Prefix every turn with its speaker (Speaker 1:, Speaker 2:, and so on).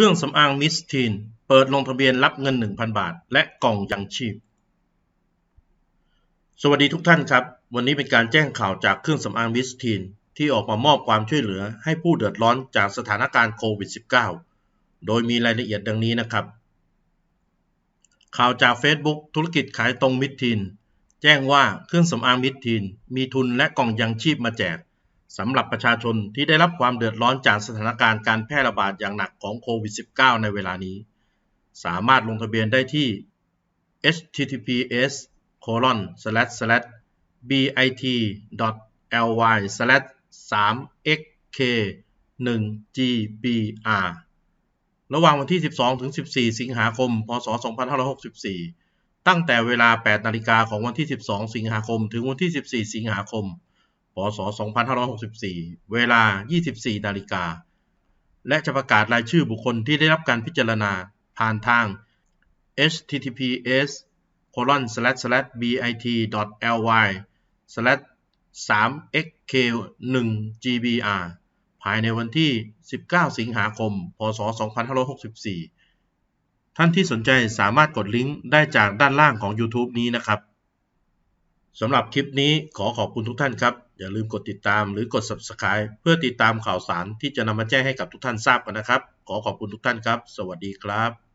Speaker 1: ครื่องสำอางมิสทีน เปิดลงทะเบียนรับเงิน 1,000 บาท และกล่องยังชีพ สวัสดีทุกท่านครับ วันนี้เป็นการแจ้งข่าวจากเครื่องสำอางมิสทีน ที่ออกมามอบความช่วยเหลือให้ผู้เดือดร้อนจากสถานการณ์โควิด -19 โดยมีรายละเอียดดังนี้นะครับ ข่าวจาก Facebook ธุรกิจขายตรงมิสทีน แจ้งว่าเครื่องสำอางมิสทีน มีทุนและกล่องยังชีพมาแจก สำหรับประชาชนที่ได้รับความเดือดร้อนจากสถานการณ์การแพร่ระบาดอย่างหนักของโควิด -19 ใน웨ลานี้ สามารถลงทะเบียนได้ที่ https colon slash slash bit ly slash 3xk 1 gbr ระหว่างวันที่ 12 ถึง 14 สิงหาคม พศ 2564 ตั้งแต่เวลา 8 นาฬิกาของวันที่ 12 สิงหาคม ถึงวันที่ 14 สิงหาคม ศ 2564 เวลา 24 นาฬิกา และจะประกาศรายชื่อบุคคลที่ได้รับการพิจารณาผ่านทาง https colon slash slash bit ly slash 3xk 1 gbr ภายในวันที่ 19 สิงหาคม พศ 2564 ท่านที่สนใจสามารถกดลิงก์ได้จากด้านล่างของ YouTube นี้นะครับ สำหรับคลิปนี้ขอขอบคุณทุกท่านครับ อย่าลืมกดติดตามหรือกด Subscribe เพื่อติดตามข่าวสารที่จะนำมาแจ้งให้กับทุกท่านทราบกันนะครับ ขอขอบคุณทุกท่านครับ สวัสดีครับ